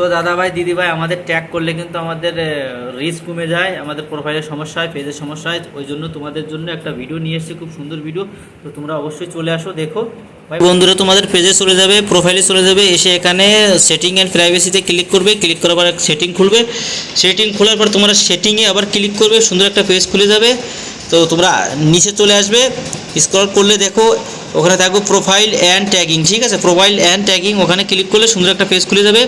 তো দাদা ভাই দিদি ভাই আমাদের ট্যাগ করলে কিন্তু আমাদের রিস্ক কমে যায়, আমাদের প্রোফাইলের সমস্যা হয় পেজের সমস্যা হয়, ওই জন্য তোমাদের জন্য একটা ভিডিও নিয়ে এসেছি, খুব সুন্দর ভিডিও তো তোমরা অবশ্যই চলে আসো, দেখো। ভাই বন্ধুরা, তোমাদের পেজে চলে যাবে প্রোফাইলে চলে যাবে, এসে এখানে সেটিং অ্যান্ড প্রাইভেসিতে ক্লিক করবে ক্লিক করার পর সেটিং খুলবে। সেটিং খোলার পর তোমরা সেটিংয়ে আবার ক্লিক করবে, সুন্দর একটা পেজ খুলে যাবে। তো তোমরা নিচে চলে আসবে স্ক্রল করলে দেখো, ওখানে থাকবে প্রোফাইল অ্যান্ড ট্যাগিং ঠিক আছে? প্রোফাইল অ্যান্ড ট্যাগিং ওখানে ক্লিক করলে সুন্দর একটা পেজ খুলে যাবে।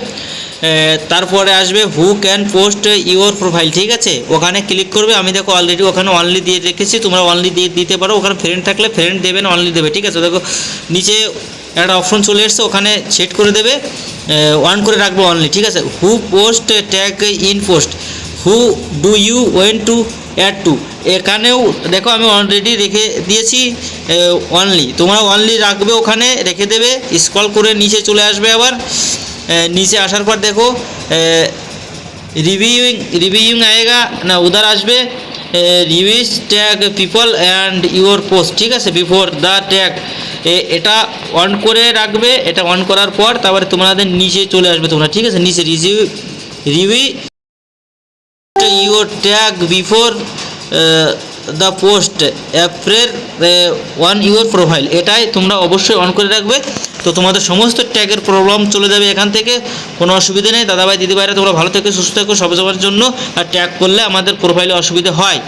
তারপরে আসবে who can post your profile ঠিক আছে? ওখানে ক্লিক করবে, আমি দেখো অলরেডি ওখানে অনলি দিয়ে রেখেছি, তোমরা অনলি দিয়ে দিতে পারো, ওখানে ফ্রেন্ড থাকলে ফ্রেন্ড দেবে না অনলি দেবে, ঠিক আছে? দেখো, নিচে একটা অপশন চলে এসছে, ওখানে সেট করে দেবে অন করে রাখব অনলি ঠিক আছে? Who post tag in post who do you want to add to এখানেও, দেখো আমি অলরেডি রেখে দিয়েছি অনলি তোমরা অনলি রাখবে ওখানে, রেখে দেবে স্ক্রল করে নিচে চলে আসবে আবার নিচে আসার পর দেখো রিভিউইং রিভিউইং আয়েগা, না, উদার আসবে reviews tag people and your post ঠিক আছে? বিফোর দ্য ট্যাগ এটা অন করে রাখবে, এটা অন করার পর তারপরে তোমাদের নিচে চলে আসবে তোমরা, ঠিক আছে? নিচে review review your tag before uh, post appear on your profile এটাই তোমরা অবশ্যই অন করে রাখবে। তো তোমাদের সমস্ত ট্যাগের প্রবলেম চলে যাবে এখান থেকে। কোনো অসুবিধা নেই। দাদাভাই দিদিভাইরা তোমরা ভালো থেকে সুস্থ থেকো সব জন্য। আর ট্যাগ করলে আমাদের প্রোফাইলে অসুবিধা হয়।